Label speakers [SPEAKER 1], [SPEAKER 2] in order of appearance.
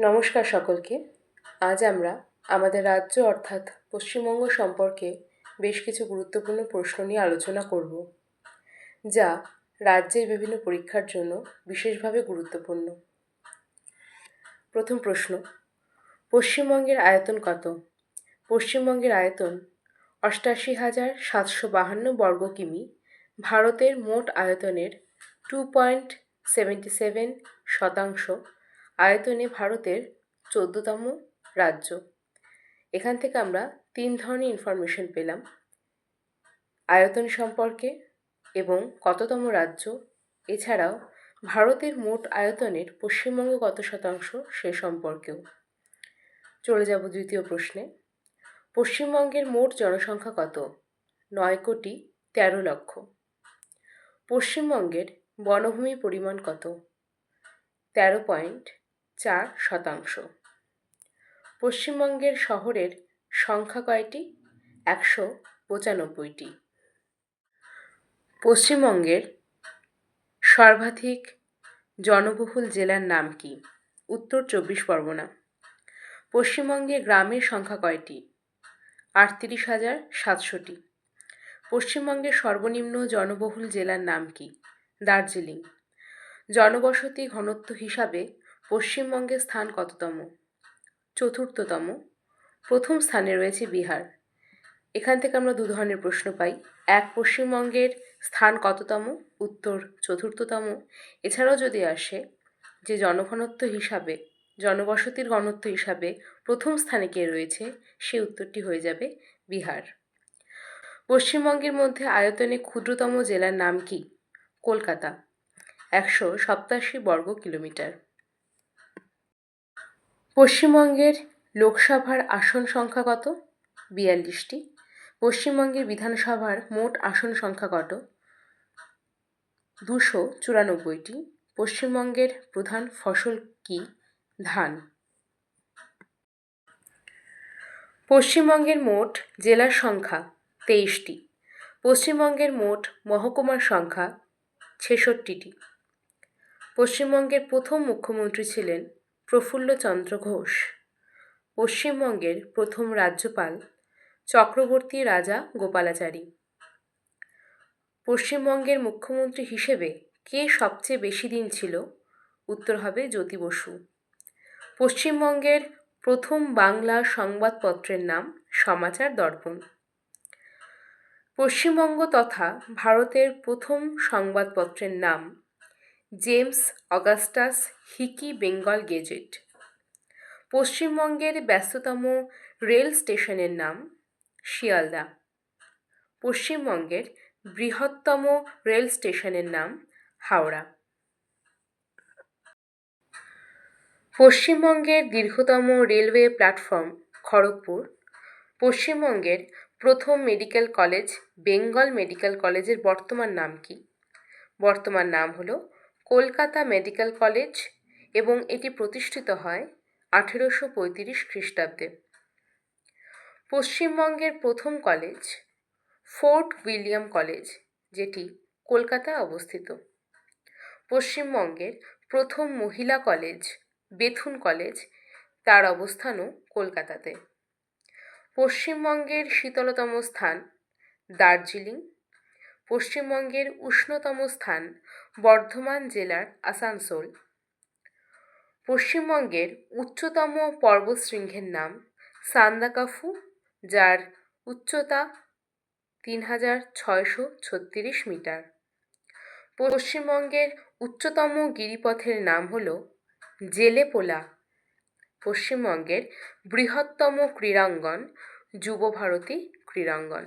[SPEAKER 1] নমস্কার সকলকে। আজ আমরা আমাদের রাজ্য অর্থাৎ পশ্চিমবঙ্গ সম্পর্কে বেশ কিছু গুরুত্বপূর্ণ প্রশ্ন নিয়ে আলোচনা করব, যা রাজ্যের বিভিন্ন পরীক্ষার জন্য বিশেষভাবে গুরুত্বপূর্ণ। প্রথম প্রশ্ন, পশ্চিমবঙ্গের আয়তন কত? পশ্চিমবঙ্গের আয়তন অষ্টাশি হাজার সাতশো বাহান্ন বর্গ কিমি, ভারতের মোট আয়তনের টু পয়েন্ট সেভেন্টি সেভেন শতাংশ আয়তনে ভারতের চোদ্দতম রাজ্য। এখান থেকে আমরা তিন ধরনের ইনফরমেশন পেলাম। আয়তন সম্পর্কে এবং কততম রাজ্য। এছাড়াও ভারতের মোট আয়তনের পশ্চিমবঙ্গ কত শতাংশ সে সম্পর্কেও। চলে যাব দ্বিতীয় প্রশ্নে। পশ্চিমবঙ্গের মোট জনসংখ্যা কত? নয় কোটি তেরো লক্ষ। পশ্চিমবঙ্গের বনভূমি পরিমাণ কত? তেরো পয়েন্ট চার শতাংশ। পশ্চিমবঙ্গের শহরের সংখ্যা কয়টি? একশো পঁচানব্বইটি। পশ্চিমবঙ্গের সর্বাধিক জনবহুল জেলার নাম কি? উত্তর চব্বিশ পরগনা। পশ্চিমবঙ্গে গ্রামের সংখ্যা কয়টি? আটত্রিশ হাজার সাতশোটি। পশ্চিমবঙ্গের সর্বনিম্ন জনবহুল জেলার নাম কি? দার্জিলিং। জনবসতি ঘনত্ব হিসাবে পশ্চিমবঙ্গের স্থান কততম? চতুর্থতম। প্রথম স্থানে রয়েছে বিহার। এখান থেকে আমরা দু ধরনের প্রশ্ন পাই। এক, পশ্চিমবঙ্গের স্থান কততম? উত্তর, চতুর্থতম। এছাড়াও যদি আসে যে জনঘনত্ব হিসাবে, জনবসতির ঘনত্ব হিসাবে প্রথম স্থানে কে রয়েছে, সে উত্তরটি হয়ে যাবে বিহার। পশ্চিমবঙ্গের মধ্যে আয়তনে ক্ষুদ্রতম জেলার নাম কি? কলকাতা। একশো সপ্তাশি বর্গ কিলোমিটার। পশ্চিমবঙ্গের লোকসভার আসন সংখ্যা কত? বিয়াল্লিশটি। পশ্চিমবঙ্গের বিধানসভার মোট আসন সংখ্যা কত? দুশো চুরানব্বইটি। পশ্চিমবঙ্গের প্রধান ফসল কি? ধান। পশ্চিমবঙ্গের মোট জেলার সংখ্যা তেইশটি। পশ্চিমবঙ্গের মোট মহকুমার সংখ্যা ছেষট্টিটি। পশ্চিমবঙ্গের প্রথম মুখ্যমন্ত্রী ছিলেন প্রফুল্লচন্দ্র ঘোষ। পশ্চিমবঙ্গের প্রথম রাজ্যপাল চক্রবর্তী রাজা গোপালাচারী। পশ্চিমবঙ্গের মুখ্যমন্ত্রী হিসেবে কে সবচেয়ে বেশি দিন ছিল? উত্তর হবে জ্যোতি বসু। পশ্চিমবঙ্গের প্রথম বাংলা সংবাদপত্রের নাম সমাচার দর্পণ। পশ্চিমবঙ্গ তথা ভারতের প্রথম সংবাদপত্রের নাম James Augustus Hicky Bengal gazette. পশ্চিমবঙ্গের ব্যস্ততম রেল স্টেশনের নাম শিয়ালদা। পশ্চিমবঙ্গের বৃহত্তম রেল স্টেশনের নাম হাওড়া। পশ্চিমবঙ্গের দীর্ঘতম রেলওয়ে প্ল্যাটফর্ম খড়গপুর। পশ্চিমবঙ্গের প্রথম মেডিকেল কলেজ বেঙ্গল মেডিকেল কলেজের বর্তমান নাম কি? বর্তমান নাম হলো কলকাতা মেডিকেল কলেজ এবং এটি প্রতিষ্ঠিত হয় আঠেরোশো পঁয়ত্রিশ খ্রিস্টাব্দে। পশ্চিমবঙ্গের প্রথম কলেজ ফোর্ট উইলিয়াম কলেজ, যেটি কলকাতায় অবস্থিত। পশ্চিমবঙ্গের প্রথম মহিলা কলেজ বেথুন কলেজ, তার অবস্থানও কলকাতাতে। পশ্চিমবঙ্গের শীতলতম স্থান দার্জিলিং। পশ্চিমবঙ্গের উষ্ণতম স্থান বর্ধমান জেলার আসানসোল। পশ্চিমবঙ্গের উচ্চতম পর্বতশৃঙ্গের নাম সান্দাকাফু, যার উচ্চতা তিন হাজার ছয়শো ছত্রিশ মিটার। পশ্চিমবঙ্গের উচ্চতম গিরিপথের নাম হল জেলেপোলা। পশ্চিমবঙ্গের বৃহত্তম ক্রীড়াঙ্গন যুবভারতী ক্রীড়াঙ্গন।